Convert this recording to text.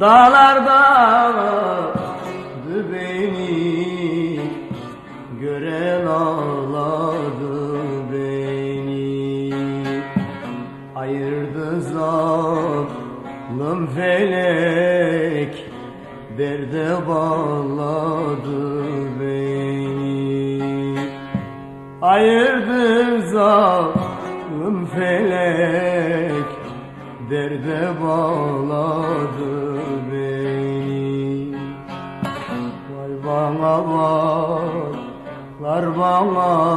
Dağlarda beni Gören ağladı beni. Ayırdı zalim felek Derde bağladı beni. Ayırdı zalim felek Derde bağladı beni. Vay bana vay Var bana